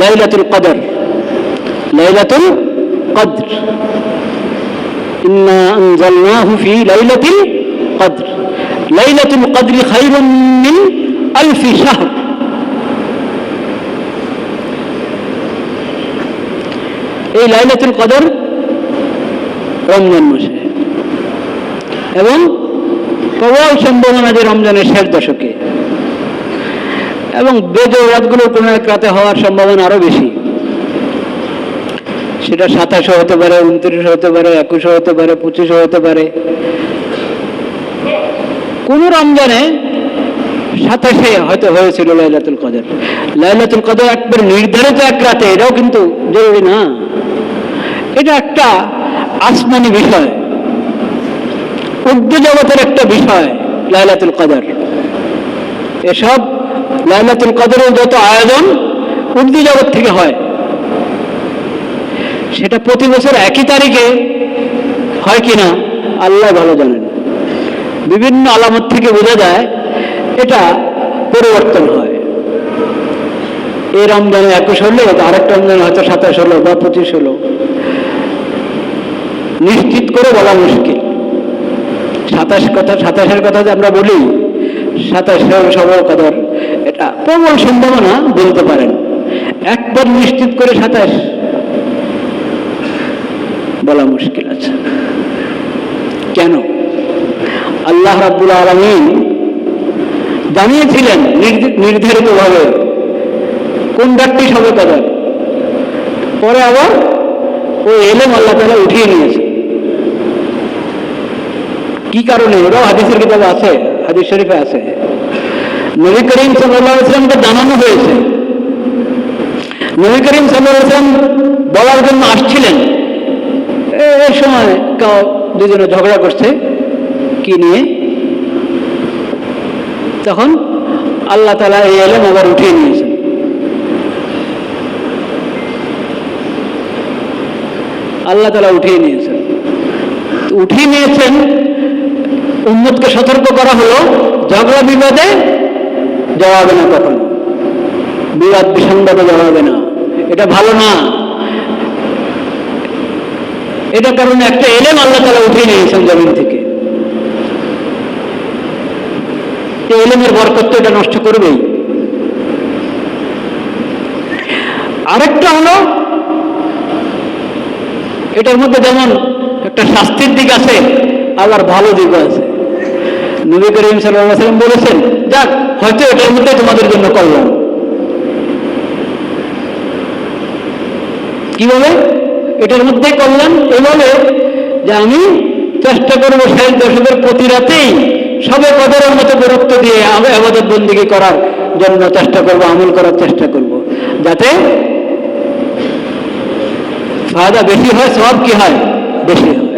লাইলাতুল কদর লাইলাতুল কদর ইন্না আনজালনাহু ফি লাইলাতিল কদর লাইলাতুল কদরি খায়রুম মিন আলফি শাহর এই লাইলাতুল কদর রমজান মাসে। এবং প্রবল সম্ভাবনা যে রমজানের শেষ দশকে। এবং বেজো রাতগুলোর কোনো এক রাতে হওয়ার সম্ভাবনা আরও বেশি। সেটা সাতাশও হতে পারে, উনত্রিশও হতে পারে, একুশও হতে পারে, পঁচিশও হতে পারে। কোন রমজানে সাতাশে হয়তো হয়েছিল লাইলাতুল কদর। লাইলাতুল কদর একবার নির্ধারিত এক রাতে, এটাও কিন্তু জরুরি না। এটা একটা আসমানি বিষয়। উর্দু জগতের একটা বিষয় লাইলাতুল কদর। এসব লাইলাতুল কদরের যত আয়োজন উর্দু জগৎ থেকে হয়, সেটা প্রতি বছর একই তারিখে হয় কিনা আল্লাহ ভালো জানেন। বিভিন্ন আলামত থেকে বোঝা যায় এটা পরিবর্তন হয়। এই রমজানে একুশ হলো আরেকটা রমজানে হয়তো সাতাশ হলো বা পঁচিশ হলো নিশ্চিত করে বলা মুশকিল। সাতাশ কথা, সাতাশের কথা যে আমরা বলি, সাতাশের সবল কদর। এটা প্রবল সম্ভাবনা বলতে পারেন। একবার নিশ্চিত করে সাতাশ বলা মুশকিল আছে। কেন? আল্লাহ রাব্বুল আলমিন জানিয়েছিলেন নির্ধারিতভাবে কোন ডাকটি সবে কদর পরে আবার ওই এলেম আল্লাহ তালা উঠিয়ে নিয়েছে। কি কারণে? ওরাও হাদিসের কিতাবে আছে, হাদিস শরীফে আছে। নবী করিম সাল্লামকে জানানো হয়েছে। নবী করিম সাল্লাম বলার জন্য আসছিলেন। এই সময় কেউ দুজনে ঝগড়া করছে। কি নিয়ে? তখন আল্লাহ তালা এই এলেম আবার উঠিয়ে নিয়েছেন। আল্লাহ তালা উঠিয়ে নিয়েছেন। উঠিয়ে নিয়েছেন উন্মতকে সতর্ক করা হলো, ঝগড়া বিবাদে জবাবে না কখনো বিবাদ বিসংবাদে জবাবে না এটা ভালো না। এটা কারণে একটা এলেম আল্লাহ তালা উঠিয়ে নিয়েছেন জমিন থেকে। এলেমের বরকত তো এটা নষ্ট করবেই। আরেকটা হলো, এটার মধ্যে যেমন একটা শাস্তির দিক আছে, আবার ভালো দিকও আছে। নবী করিম সাল্লাম বলেছেন, যাক হয়তো এটার মধ্যে তোমাদের জন্য করলাম কীভাবে এটার মধ্যে করলাম এভাবে যে আমি চেষ্টা করব শেষ দশকের প্রতি রাতেই সবে কদরের মতো গুরুত্ব দিয়ে আমি আবাদত বন্দিকে করার জন্য চেষ্টা করব, আমল করার চেষ্টা করব। যাতে ফায়দা বেশি হয় সব কি হয়? বেশি হয়।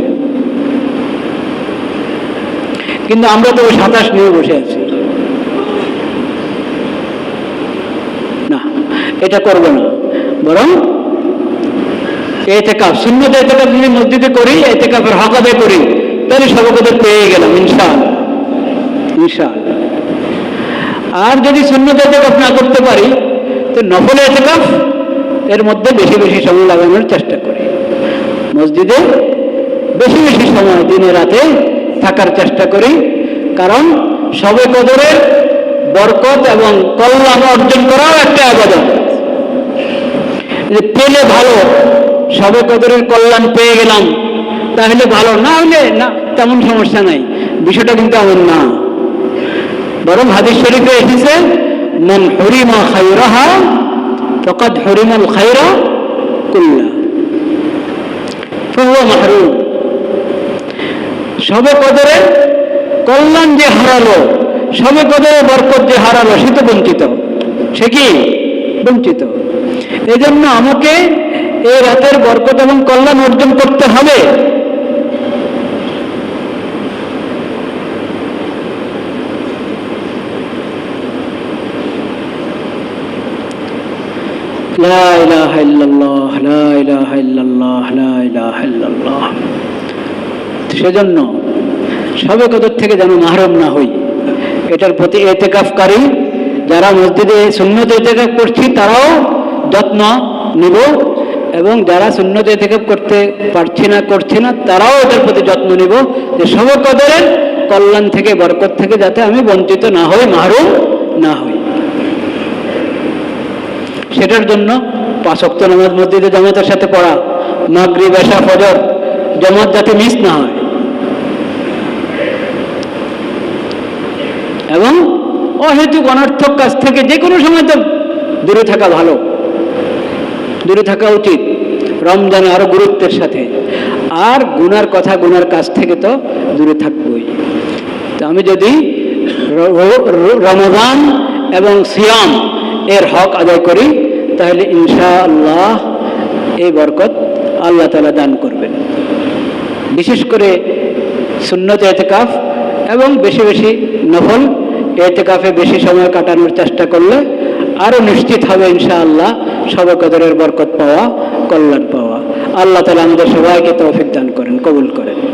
কিন্তু আমরা তো ওই সাতাশ নিয়ে বসে আছি। এটা করব না। বরং এতে কাপ শূন্যতে এতে কাপ যদি মসজিদে করি এতে কাপের হক আদায় করি, তাহলে সবকদের পেয়ে গেলাম ইনশাল ইনশাল আর যদি শূন্যতে এতে কাপ না করতে পারি, তো নফলে এতে কাপ এর মধ্যে বেশি বেশি সময় লাগানোর চেষ্টা করি। মসজিদে বেশি বেশি সময় দিনে রাতে থাকার চেষ্টা করি, কারণ সবে কদরের বরকত এবং কল্যাণ অর্জন করাও একটা আবাদত। যে পেলে ভালো সবে কদরের কল্যাণ পেয়ে গেলাম, তাহলে ভালো। না হলে না, তেমন সমস্যা নাই। বিষয়টা কিন্তু এমন না। বরং হাদিস শরীফে এসেছে, মন হরিমা খাইরাহা ফকাত হরিমাল খাইরা কুল্লা। ফুয়া মাহরুম। সবে কদরে কল্যাণ যে হারালো সবে কদরে বরকত যে হারালো, সে তো বঞ্চিত। সে কি? বঞ্চিত। এই জন্য আমাকে এই রাতের বরকত এবং কল্যাণ অর্জন করতে হবে। সেজন্য সবে কদর থেকে যেন মাহরম না হই এটার প্রতি এতেকাফকারী যারা মসজিদে সুন্নত এতেকাফ করছি, তারাও যত্ন নিব এবং যারা শূন্যত এতেকাফ করতে পারছে না, করছে না, তারাও ওদের প্রতি যত্ন নিব যে সব কদরের কল্যাণ থেকে, বরকত থেকে যাতে আমি বঞ্চিত না হই, মাহরুম না হই। সেটার জন্য পাঁচক্ত নামাজ মসজিদে জামাতের সাথে পড়া মাগরি বেশা ফজর, জামাত যাতে মিস না হয়। এবং অহেতুক, অনর্থক কাজ থেকে যে কোনো সময় তো দূরে থাকা ভালো। দূরে থাকা উচিত রমজানে আরও গুরুত্বের সাথে। আর গুনার কথা গুনার কাজ থেকে তো দূরে থাকবই। তো আমি যদি রমজান এবং সিয়াম এর হক আদায় করি, তাহলে ইনশাআল্লাহ এই বরকত আল্লাহ তালা দান করবেন। বিশেষ করে সুন্নত এতেকাফ এবং বেশি বেশি নফল এতেকাফে বেশি সময় কাটানোর চেষ্টা করলে আরও নিশ্চিত হবে ইনশাআল্লাহ সবকদরের বরকত পাওয়া কল্যাণ পাওয়া। আল্লাহ তালা আমাদের সবাইকে তৌফিক দান করেন কবুল করেন।